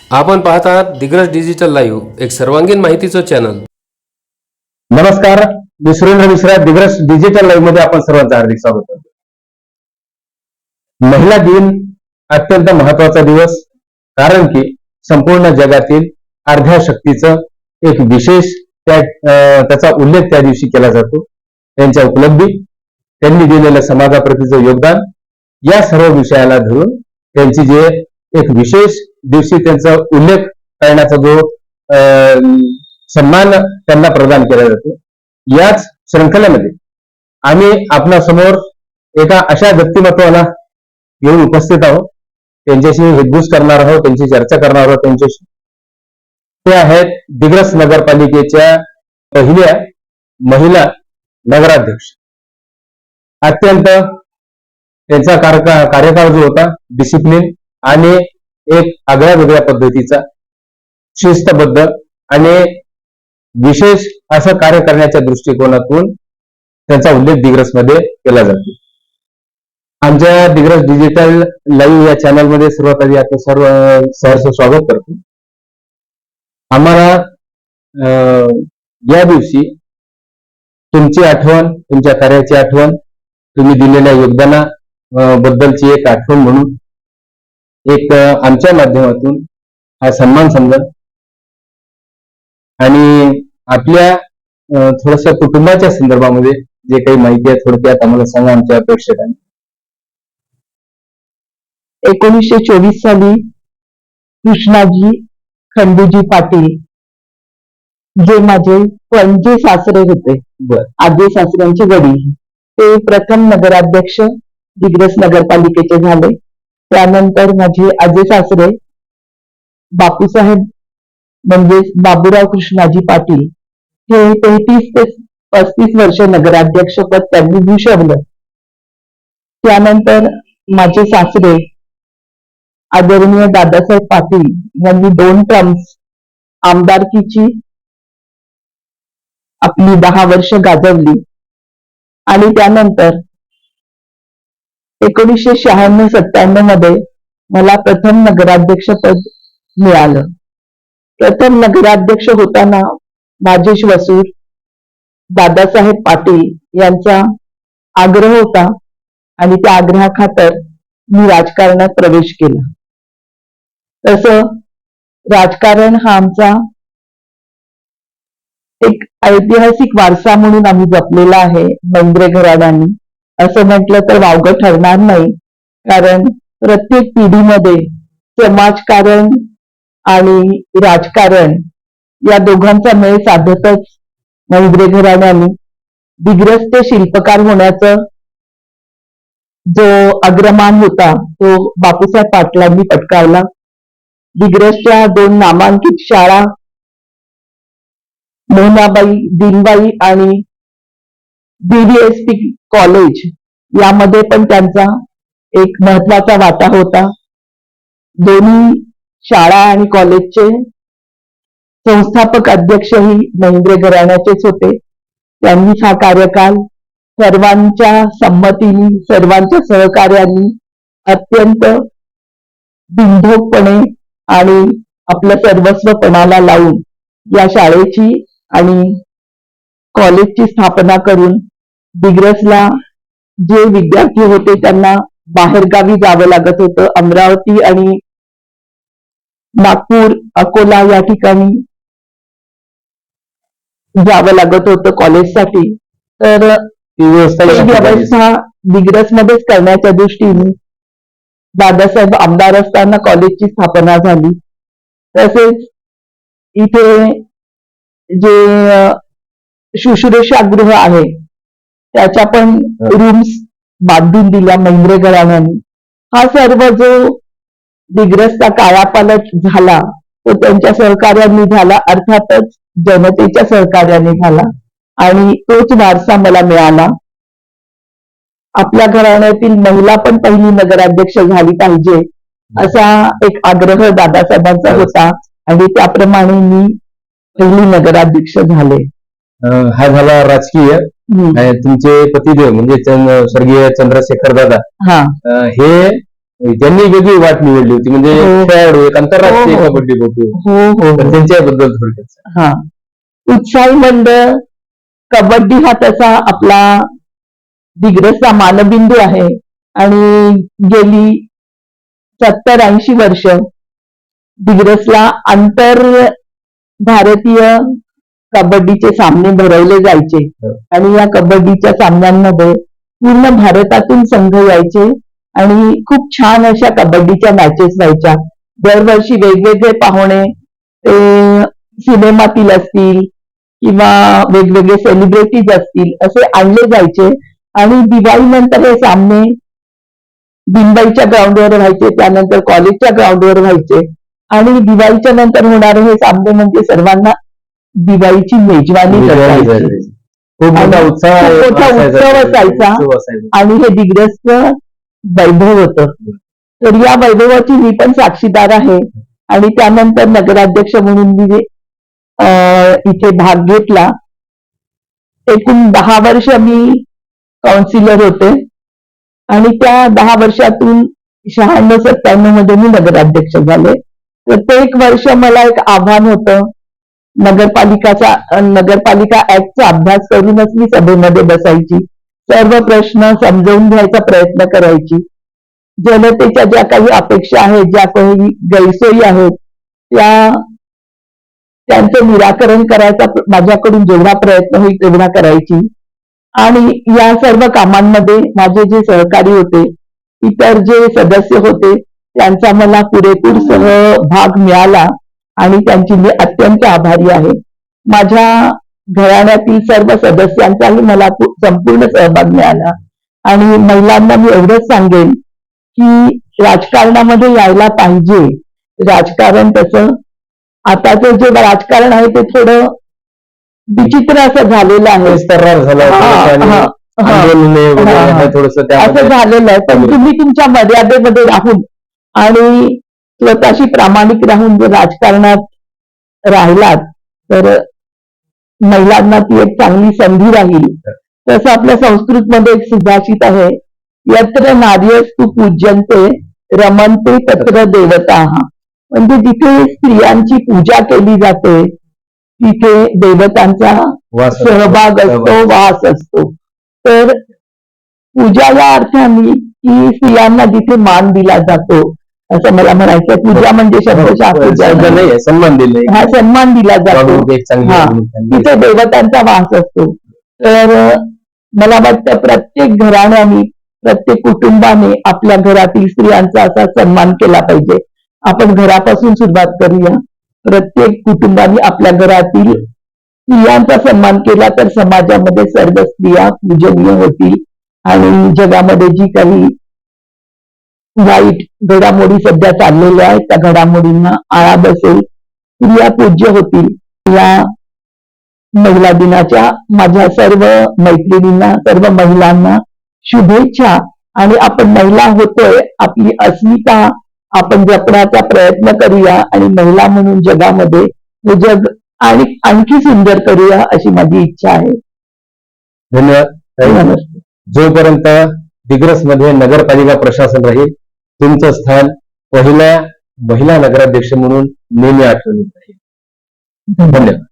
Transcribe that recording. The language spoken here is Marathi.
आपण पाहत आहात दिग्रज डिजिटल लाईव्ह एक सर्वांगीण माहितीचं चॅनल नमस्कार मी सुरेंद्र मिश्रा दिग्रज डिजिटल लाईव्हमध्ये आपण सर्वांचं हार्दिक स्वागत करतो. महिला दिन अत्यंत महत्त्वाचा दिवस कारण की संपूर्ण जगातील अर्ध्या शक्तीचं एक विशेष त्या अं, त्याचा उल्लेख त्या दिवशी केला जातो. त्यांच्या उपलब्धी त्यांनी दिलेलं समाजाप्रतीचं योगदान या सर्व विषयाला धरून त्यांची जे एक विशेष दिवशी त्यांचा उल्लेख करण्याचा जो अं, सन्मान त्यांना प्रदान केला जातो. याच श्रंखलेमध्ये आम्ही आपणासमोर एका अशा व्यक्तिमत्वाला घेऊन उपस्थित आहोत. त्यांच्याशी हितगुज करणार आहोत त्यांची चर्चा करणार आहोत त्यांच्याशी. ते आहेत दिग्रस नगरपालिकेच्या पहिल्या महिला नगराध्यक्ष. अत्यंत त्यांचा कार्यकाळ जो होता डिसिप्लिन आणि एक आगळ्या वेगळ्या पद्धतीचा शिस्तबद्ध आणि विशेष असं कार्य करण्याच्या दृष्टिकोनातून त्यांचा उल्लेख दिग्रसमध्ये केला जातो. आमच्या दिग्रस डिजिटल लाईव्ह या चॅनलमध्ये सर्वात आधी आपलं सर्व सहर्ष स्वागत करतो. आम्हाला अं, या दिवशी तुमची आठवण तुमच्या कार्याची आठवण तुम्ही दिलेल्या योगदाना अं, बद्दलची एक आठवण म्हणून एक आमच्या माध्यमातून हा सन्मान समजा. आणि आपल्या थोडस कुटुंबाच्या संदर्भामध्ये जे काही माहिती आहे थोडक्यात आम्हाला सांगा आमच्या प्रेक्षकांनी. एकोणीसशे चोवीस साली कृष्णाजी खंडूजी पाटील जे माझे पणजे सासरे होते. आजी सासऱ्यांचे वडील. ते प्रथम नगराध्यक्ष दिग्रस नगरपालिकेचे झाले. त्यानंतर माझे आजे सासरे बापूसाहेब म्हणजे बाबूराव कृष्णाजी पाटील हे तेहतीस ते पस्तीस वर्ष नगराध्यक्ष पद त्यांनी भूषवलं. त्यानंतर माझे सासरे आदरणीय दादासाहेब पाटील यांनी दोन टर्म्स आमदारकीची आपली दहा वर्ष गाजवली आणि त्यानंतर एकोणीसशे शहाण्णव सत्त्याण्णवमध्ये मला प्रथम नगराध्यक्ष पद मिळालं. प्रथम नगराध्यक्ष होताना माजेश वसूर दादासाहेब पाटील यांचा आग्रह होता आणि त्या आग्रहाखातर मी राजकारणात प्रवेश केला. तसं राजकारण हा आमचा एक ऐतिहासिक वारसा म्हणून आम्ही जपलेला आहे मेंद्रे घराण्यांनी. असं म्हटलं तर वावगं ठरणार नाही. कारण प्रत्येक पिढीमध्ये समाजकारण आणि राजकारण या दोघांचा मेळ साधतच महिंद्रे घराण्याने दिग्रस ते शिल्पकार होण्याचं जो अग्रमान होता तो बापूसाहेब पाटलांनी पटकावला. दिग्रसच्या दोन नामांकित शाळा मोहनाबाई दिनबाई आणि बीबीएसपी कॉलेज यामध्ये पण त्यांचा एक महत्त्वाचा वाटा होता. दोन्ही शाळा आणि कॉलेजचे संस्थापक अध्यक्षही महेंद्र घराण्याचेच होते. त्यांनीच हा कार्यकाल सर्वांच्या संमतीने सर्वांच्या सहकार्याने अत्यंत बिंधोकपणे आणि आपलं सर्वस्व पणाला लावून या शाळेची आणि कॉलेजची स्थापना करून दिग्रसला जे विद्यार्थी होते त्यांना बाहेरगावी जावं लागत होतं. अमरावती आणि नागपूर अकोला या ठिकाणी जावं लागत होतं कॉलेजसाठी. तर व्यवस्था दिग्रस मध्येच करण्याच्या दृष्टीने दादासाहेब आमदार असताना कॉलेजची स्थापना झाली. तसेच इथे जे शुश्रूषागृह आहे. त्याच्या पण रूम्स बांधून दिल्या महेंद्र घराण्याने हा सर्व जो दिग्रसचा कायापालट झाला तो त्यांच्या सहकार्याने झाला अर्थातच जनतेच्या सहकार्याने झाला आणि तोच वारसा मला मिळाला. आपल्या घराण्यातील महिला पण पहिली नगराध्यक्ष झाली पाहिजे असा एक आग्रह दादासाहेबांचा होता आणि त्याप्रमाणे मी पहिली नगराध्यक्ष झाले. हा झाला राजकीय हम्म. आणि तुमचे पतिदेव म्हणजे चंद- स्वर्गीय चंद्रशेखर दादा हा अं, हे त्यांनी वेगळी वाट निवडली होती म्हणजे हो. खेळाडू एक आंतरराष्ट्रीय हो, हो. कबड्डीपटू हो हो तर त्यांच्याबद्दल थोडक्यात सांगा. हा उत्साही मंडळ कबड्डी हा तसा आपला दिग्रसचा मानबिंदू आहे आणि गेली सत्तर ऐंशी वर्ष दिग्रसला आंतर भारतीय कबड्डीचे सामने भरवले जायचे. हो. आणि या कबड्डीच्या सामन्यांमध्ये पूर्ण भारतातून संघ यायचे आणि खूप छान अशा कबड्डीच्या मॅचेस व्हायच्या. दरवर्षी वेगवेगळे पाहुणे ते सिनेमातील असतील किंवा वेगवेगळे सेलिब्रिटीज असतील असे आणले जायचे. आणि दिवाळीनंतर हे सामने मुंबईच्या ग्राउंडवर व्हायचे त्यानंतर कॉलेजच्या ग्राउंडवर व्हायचे. आणि दिवाळीच्या नंतर होणारे हे सामने म्हणजे सर्वांना दिवाळीची मेजवानी करायची. खूप मोठा उत्साह मोठा. उत्सव असायचा. आणि हे दिग्रस्त वैभव होत. तर या वैभवाची मी पण साक्षीदार आहे. आणि त्यानंतर नगराध्यक्ष म्हणून मी इथे भाग घेतला. एकूण दहा वर्ष मी काउन्सिलर होते. आणि त्या दहा वर्षातून शहाण्णव सत्त्याण्णवमध्ये मी नगराध्यक्ष झाले. प्रत्येक वर्ष मला एक आव्हान होतं. नगरपालिकाचा नगरपालिका ऍक्टचा अभ्यास करूनच मी सभेमध्ये बसायची. सर्व प्रश्न समजवून घ्यायचा प्रयत्न करायची. जनतेच्या ज्या काही अपेक्षा आहेत ज्या काही गैरसोयी आहेत त्या त्यांचं निराकरण करायचा माझ्याकडून जेवढा प्रयत्न होईल तेवढा करायची. आणि या सर्व कामांमध्ये माझे जे सहकारी होते इतर जे सदस्य होते त्यांचा मला पुरेपूर सहभाग मिळाला. आणि त्यांची मी अत्यंत आभारी आहे. माझ्या घराण्यातील सर्व सदस्यांचाही मला संपूर्ण सहभाग मिळाला. आणि महिलांना मी एवढंच सांगेन की राजकारणामध्ये यायला पाहिजे. राजकारण तसं आताचं जे राजकारण आहे ते थोडं विचित्र असं झालेलं आहे. असं झालेलं आहे. पण तुम्ही तुमच्या मर्यादेमध्ये राहून आणि स्वतःशी प्रामाणिक राहून जर राजकारणात राहिलात तर महिलांना ती एक चांगली संधी राहील. तसं आपल्या संस्कृत मध्ये एक सुभाषित आहे यत्र नार्यस्तु पूज्यंते रमनते तत्र देवता. म्हणजे जिथे स्त्रियांची पूजा केली जाते तिथे देवतांचा सहभाग असतो. वास असतो. तर पूजा या अर्थाने की स्त्रियांना जिथे मान दिला जातो असं मला म्हणायचं पूजा म्हणजे. नाहीये, सन्मान दिले हा सन्मान दिला जातो. हा. तिथे देवतांचा वास असतो. तर मला वाटतं प्रत्येक घराण्याने प्रत्येक कुटुंबाने आपल्या घरातील स्त्रियांचा असा सन्मान केला पाहिजे. आपण घरापासून सुरुवात करूया. प्रत्येक कुटुंबाने आपल्या घरातील स्त्रियांचा सन्मान केला तर समाजामध्ये सर्व स्त्रिया पूजनीय होतील. आणि जगामध्ये जी काही वाईट घडामोडी सध्या चाललेल्या आहेत. त्या घडामोडींना आळा बसेल. स्त्रिया पूज्य होतील. या महिला दिनाच्या माझ्या सर्व मैत्रिणींना सर्व महिलांना शुभेच्छा. आणि आपण महिला होतोय आपली अस्मिता आपण जपण्याचा प्रयत्न करूया आणि महिला म्हणून जगामध्ये हे जग आणि आणखी सुंदर करूया अशी माझी इच्छा आहे. धन्यवाद. जोपर्यंत दिग्रसमध्ये नगरपालिका प्रशासन राहील तुमचं स्थान पहिल्या महिला नगराध्यक्ष म्हणून नेहमी आठवणीत राहील. धन्यवाद.